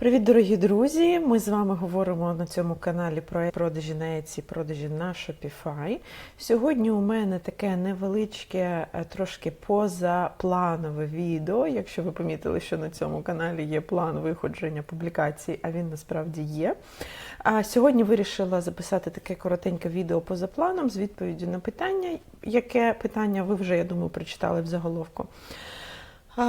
Привіт, дорогі друзі! Ми з вами говоримо на цьому каналі про продажі на Etsy, продажі на Shopify. Сьогодні у мене таке невеличке, е, трошки позапланове відео. Якщо ви помітили, що на цьому каналі є план виходження публікацій, а він насправді є. А сьогодні вирішила записати таке коротеньке відео поза планом з відповіддю на питання. Яке питання ви вже, я думаю, прочитали в заголовку.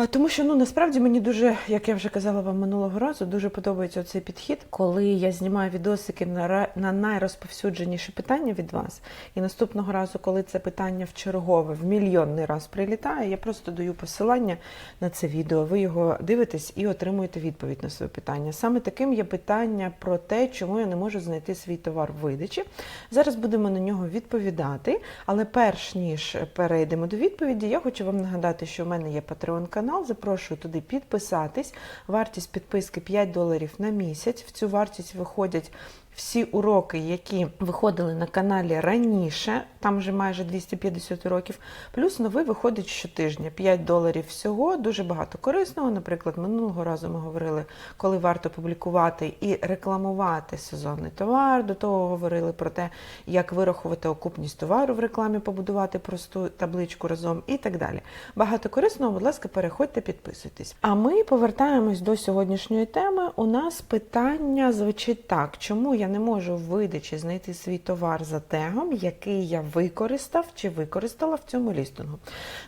Тому що ну насправді мені дуже, як я вже казала вам минулого разу, дуже подобається цей підхід, коли я знімаю відосики на ра- на найрозповсюдженіші питання від вас. І наступного разу, коли це питання в чергове, в мільйонний раз прилітає, я просто даю посилання на це відео. Ви його дивитесь і отримуєте відповідь на своє питання. Саме таким є питання про те, чому я не можу знайти свій товар в видачі. Зараз будемо на нього відповідати. Але перш ніж перейдемо до відповіді, я хочу вам нагадати, що в мене є Patreon канал. Запрошую туди підписатись. Вартість підписки 5 доларів на місяць. В цю вартість виходять. Всі уроки, які виходили на каналі раніше, там вже майже 250 уроків, плюс новий виходить щотижня 5 доларів всього, дуже багато корисного. Наприклад, минулого разу ми говорили, коли варто публікувати і рекламувати сезонний товар. До того говорили про те, як вирахувати окупність товару в рекламі, побудувати просту табличку разом і так далі. Багато корисного, будь ласка, переходьте, підписуйтесь. А ми повертаємось до сьогоднішньої теми. У нас питання звучить так: чому я не можу в видачі знайти свій товар за тегом, який я використав чи використала в цьому лістингу?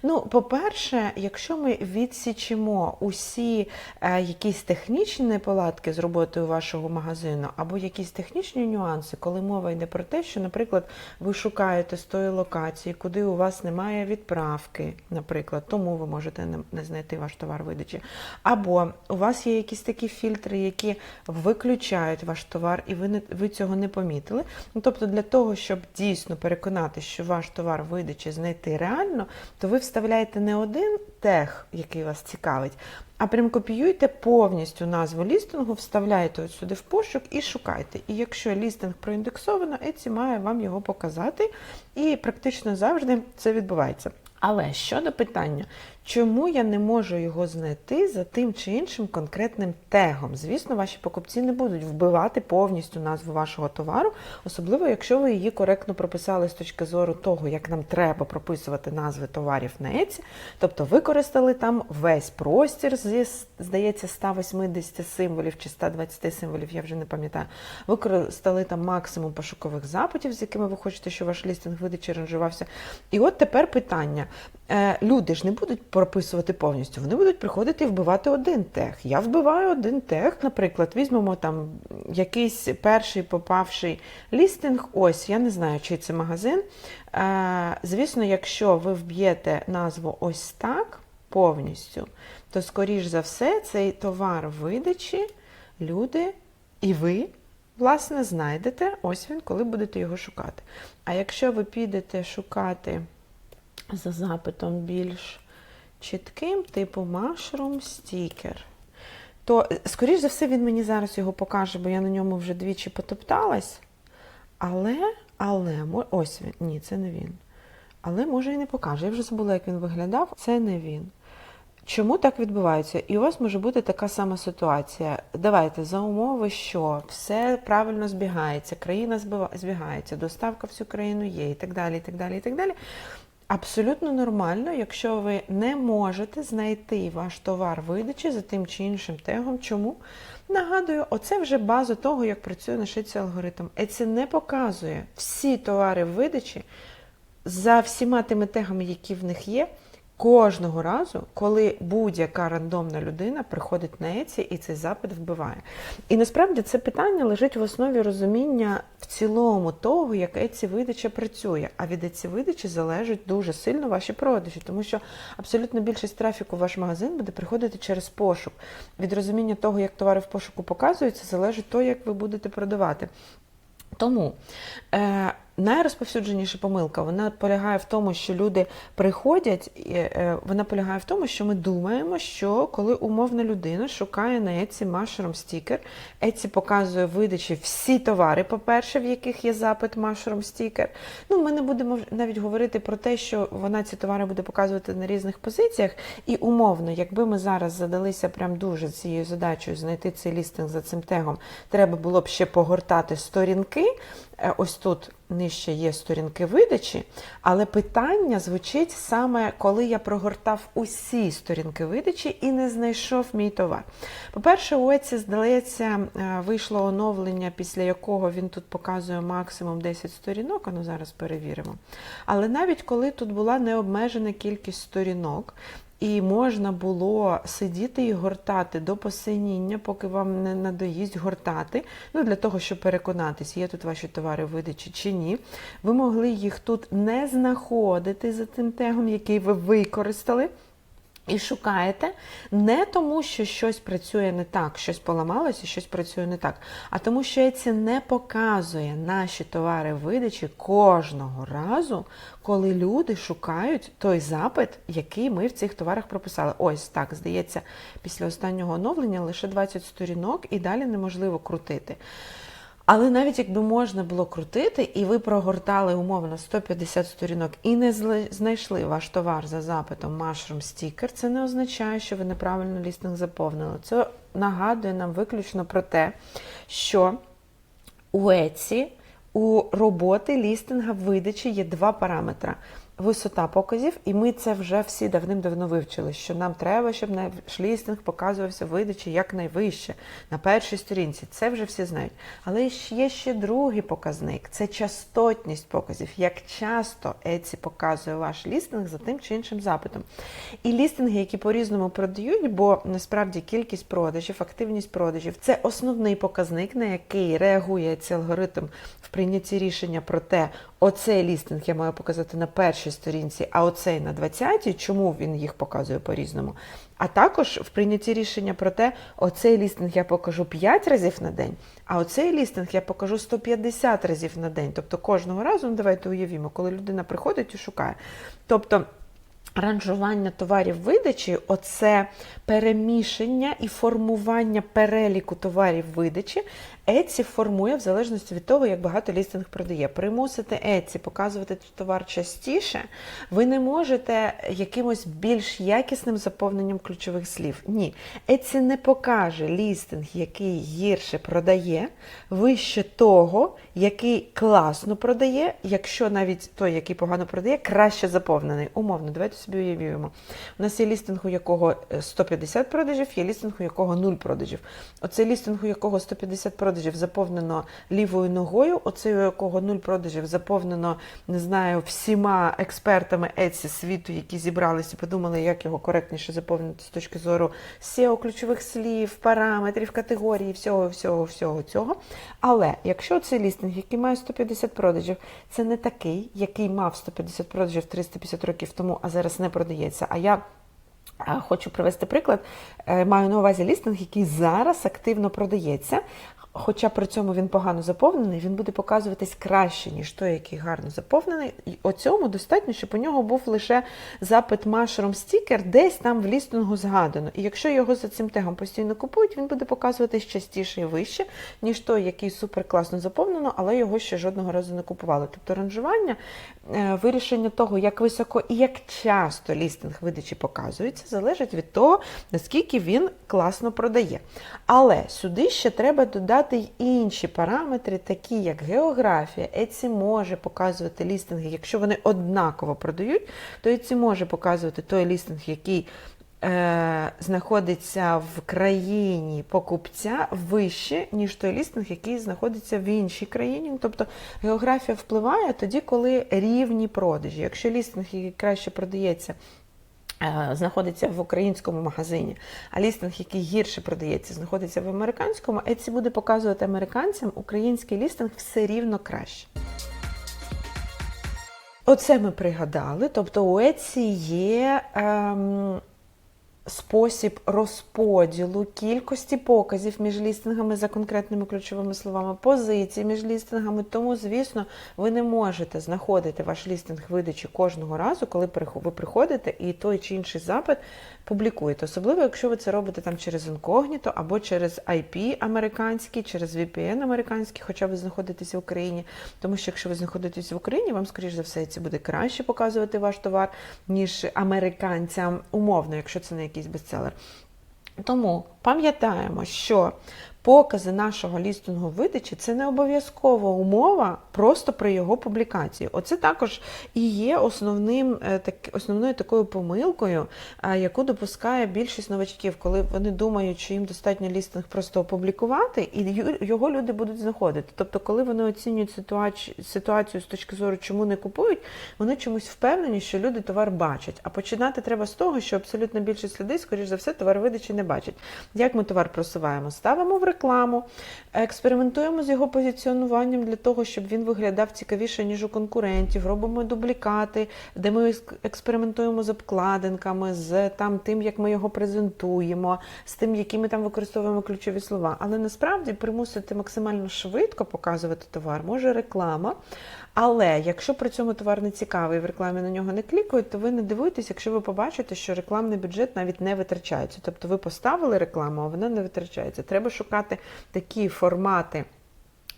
Ну, по-перше, якщо ми відсічимо усі е, якісь технічні неполадки з роботою вашого магазину, або якісь технічні нюанси, коли мова йде про те, що, наприклад, ви шукаєте з тої локації, куди у вас немає відправки, наприклад, тому ви можете не- знайти ваш товар видачі. Або у вас є якісь такі фільтри, які виключають ваш товар, і ви не ви цього не помітили. Ну, тобто, для того, щоб дійсно переконати, що ваш товар видачі знайти реально, то ви вставляєте не один тег, який вас цікавить, а прям копіюєте повністю назву лістингу, вставляєте от сюди в пошук і шукайте. І якщо лістинг проіндексовано, Etsy має вам його показати, і практично завжди це відбувається. Але щодо питання, чому я не можу його знайти за тим чи іншим конкретним тегом? Звісно, ваші покупці не будуть вбивати повністю назву вашого товару, особливо якщо ви її коректно прописали з точки зору того, як нам треба прописувати назви товарів на Etsy, тобто використали там весь простір зі, здається, 180 символів чи 120 символів, я вже не пам'ятаю. Використали там максимум пошукових запитів, з якими ви хочете, щоб ваш лістинг видачі ранжувався. І от тепер питання. Е, Люди ж не будуть прописувати повністю, вони будуть приходити і вбивати один тег. Я вбиваю один тег. Наприклад, візьмемо там якийсь перший попавший лістинг. Ось, я не знаю, чий це магазин. Е, Звісно, якщо ви вб'єте назву ось так повністю, то, скоріш за все, цей товар видачі люди і ви. Власне, знайдете ось він, коли будете його шукати. А якщо ви підете шукати за запитом більш чітким, типу mushroom sticker, то, е, скоріш за все, він мені зараз його покаже, бо я на ньому вже двічі потопталась. Але, але, ось він. Ні, це не він. Але може і не покаже. Я вже забула, як він виглядав. Це не він. Чому так відбувається? І у вас може бути така сама ситуація. Давайте за умови, що все правильно збігається, країна збігається, доставка всю країну є, і так далі, і так далі, і так далі. Абсолютно нормально, якщо ви не можете знайти ваш товар видачі за тим чи іншим тегом. Чому? Нагадую, оце вже база того, як працює наш алгоритм. алгоритм. це не показує всі товари видачі за всіма тими тегами, які в них є, кожного разу, коли будь-яка рандомна людина приходить на Etsy і цей запит вбиває. І насправді це питання лежить в основі розуміння в цілому того, як Etsy видача працює. А від Etsy видачі залежать дуже сильно ваші продажі, тому що абсолютно більшість трафіку в ваш магазин буде приходити через пошук. Від розуміння того, як товари в пошуку показуються, залежить то, як ви будете продавати. Тому е, найрозповсюдженіша помилка вона полягає в тому, що люди приходять, і, е, вона полягає в тому, що ми думаємо, що коли умовна людина шукає на Etsy Mushroom стікер, Etsy показує видачі всі товари, по-перше, в яких є запит Mushroom стікер. Ну, ми не будемо навіть говорити про те, що вона ці товари буде показувати на різних позиціях. І умовно, якби ми зараз задалися прям дуже цією задачею знайти цей лістинг за цим тегом, треба було б ще погортати сторінки. Е, Ось тут нижче є сторінки видачі, але питання звучить саме, коли я прогортав усі сторінки видачі і не знайшов мій товар. По-перше, у Etsy, здається, е, вийшло оновлення, після якого він тут показує максимум 10 сторінок, а ну зараз перевіримо. Але навіть коли тут була необмежена кількість сторінок, і можна було сидіти і гортати до посиніння, поки вам не надоїсть гортати. Ну, для того, щоб переконатись, є тут ваші товари видачі чи ні. Ви могли їх тут не знаходити за цим тегом, який ви використали. І шукаєте не тому, що щось працює не так, щось поламалося, щось працює не так, а тому, що Etsy не показує наші товари видачі кожного разу, коли люди шукають той запит, який ми в цих товарах прописали. Ось так, здається, після останнього оновлення лише 20 сторінок і далі неможливо крутити. Але навіть якби можна було крутити, і ви прогортали умовно 150 сторінок і не знайшли ваш товар за запитом Mushroom Sticker, це не означає, що ви неправильно лістинг заповнили. Це нагадує нам виключно про те, що у Etsy у роботи лістинга видачі є два параметри. Висота показів, і ми це вже всі давним-давно вивчили, що нам треба, щоб наш лістинг показувався видачі якнайвище, на першій сторінці. Це вже всі знають. Але є ще другий показник це частотність показів. Як часто Etsy показує ваш лістинг за тим чи іншим запитом. І лістинги, які по-різному продають, бо насправді кількість продажів, активність продажів це основний показник, на який реагує цей алгоритм в прийнятті рішення про те, оцей лістинг я маю показати на першій сторінці, а оцей на 20-й, чому він їх показує по-різному. А також в прийнятті рішення про те, оцей лістинг я покажу 5 разів на день, а оцей лістинг я покажу 150 разів на день. Тобто кожного разу, ну давайте уявімо, коли людина приходить і шукає. Тобто Ранжування товарів видачі оце перемішання і формування переліку товарів видачі. Etsy формує в залежності від того, як багато лістинг продає. Примусити Etsy показувати товар частіше, ви не можете якимось більш якісним заповненням ключових слів. Ні, Etsy не покаже лістинг, який гірше продає, вище того, який класно продає, якщо навіть той, який погано продає, краще заповнений. Умовно, давайте собі уявімо. У нас є лістинг, у якого 150 продажів, є лістинг, у якого 0 продажів. Оцей лістинг, у якого 150 продажів заповнено лівою ногою, оцей, у якого 0 продажів заповнено, не знаю, всіма експертами Etsy світу, які зібралися і подумали, як його коректніше заповнити з точки зору SEO, ключових слів, параметрів, категорій, всього, всього, всього цього. Але якщо цей лістинг, який має 150 продажів, це не такий, який мав 150 продажів 350 років тому, а зараз не продається. А я Хочу привести приклад. Е, Маю на увазі лістинг, який зараз активно продається. Хоча при цьому він погано заповнений, він буде показуватись краще, ніж той, який гарно заповнений. І оцьому достатньо, щоб у нього був лише запит Mushroom Sticker десь там в лістингу згадано. І якщо його за цим тегом постійно купують, він буде показуватись частіше і вище, ніж той, який супер класно заповнено, але його ще жодного разу не купували. Тобто ранжування, е, вирішення того, як високо і як часто лістинг видачі показується, залежить від того, наскільки він класно продає. Але сюди ще треба додати й інші параметри, такі як географія. Etsy може показувати лістинги, якщо вони однаково продають, то Etsy може показувати той лістинг, який е, знаходиться в країні покупця вище, ніж той лістинг, який знаходиться в іншій країні. Тобто географія впливає тоді, коли рівні продажі. Якщо лістинг, який краще продається, знаходиться в українському магазині, а лістинг, який гірше продається, знаходиться в американському, Etsy буде показувати американцям український лістинг все рівно краще. Оце ми пригадали. Тобто у Etsy є ем, спосіб розподілу кількості показів між лістингами за конкретними ключовими словами, позицій між лістингами. Тому, звісно, ви не можете знаходити ваш лістинг видачі кожного разу, коли ви приходите і той чи інший запит публікуєте. Особливо, якщо ви це робите там через інкогніто або через IP американський, через VPN американський, хоча ви знаходитесь в Україні. Тому що якщо ви знаходитесь в Україні, вам, скоріш за все, це буде краще показувати ваш товар, ніж американцям умовно, якщо це не якийсь бестселер. Тому пам'ятаємо, що покази нашого лістингу видачі це не обов'язкова умова просто при його публікації. Оце також і є основним, е, так, основною такою помилкою, е, яку допускає більшість новачків, коли вони думають, що їм достатньо лістинг просто опублікувати, і його люди будуть знаходити. Тобто, коли вони оцінюють ситуацію, з точки зору, чому не купують, вони чомусь впевнені, що люди товар бачать. А починати треба з того, що абсолютно більшість людей, скоріш за все, товар видачі не бачать. Як ми товар просуваємо? Ставимо в рекламу, експериментуємо з його позиціонуванням для того, щоб він виглядав цікавіше, ніж у конкурентів, робимо дублікати, де ми експериментуємо з обкладинками, з там тим, як ми його презентуємо, з тим, які ми там використовуємо ключові слова. Але насправді примусити максимально швидко показувати товар може реклама. Але якщо при цьому товар не цікавий в рекламі на нього не клікають, то ви не дивуйтесь, якщо ви побачите, що рекламний бюджет навіть не витрачається. Тобто ви поставили рекламу, а вона не витрачається. Треба шукати такі формати.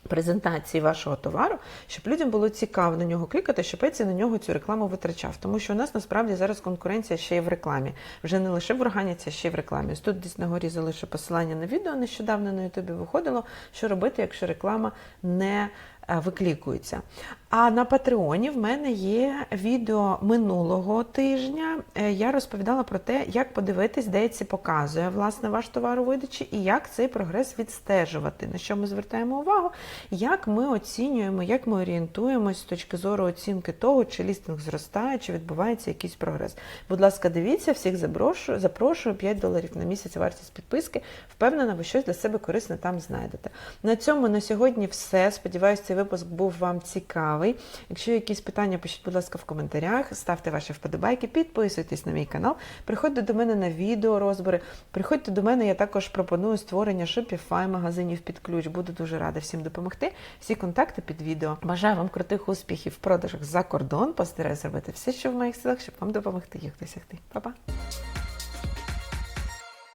Презентації вашого товару, щоб людям було цікаво на нього клікати, щоб Еці на нього цю рекламу витрачав. Тому що у нас насправді зараз конкуренція ще й в рекламі. Вже не лише в органіці, а ще й в рекламі. Ось тут десь на горі залишу посилання на відео. Нещодавно на Ютубі виходило, що робити, якщо реклама не е, виклікується. А на Патреоні в мене є відео минулого тижня. Е, Я розповідала про те, як подивитись, де ці показує власне ваш товар у видачі і як цей прогрес відстежувати. На що ми звертаємо увагу, як ми оцінюємо, як ми орієнтуємось з точки зору оцінки того, чи лістинг зростає, чи відбувається якийсь прогрес. Будь ласка, дивіться, всіх запрошую, запрошую 5 доларів на місяць вартість підписки. Впевнена, ви щось для себе корисне там знайдете. На цьому на сьогодні все. Сподіваюся, цей випуск був вам цікавий. Якщо якісь питання, пишіть, будь ласка, в коментарях, ставте ваші вподобайки, підписуйтесь на мій канал, приходьте до мене на відео розбори. Приходьте до мене, я також пропоную створення Shopify магазинів під ключ. Буду дуже рада всім допомогти. Всі контакти під відео. Бажаю вам крутих успіхів в продажах за кордон. Постараюсь зробити все, що в моїх силах, щоб вам допомогти їх досягти. Па-па!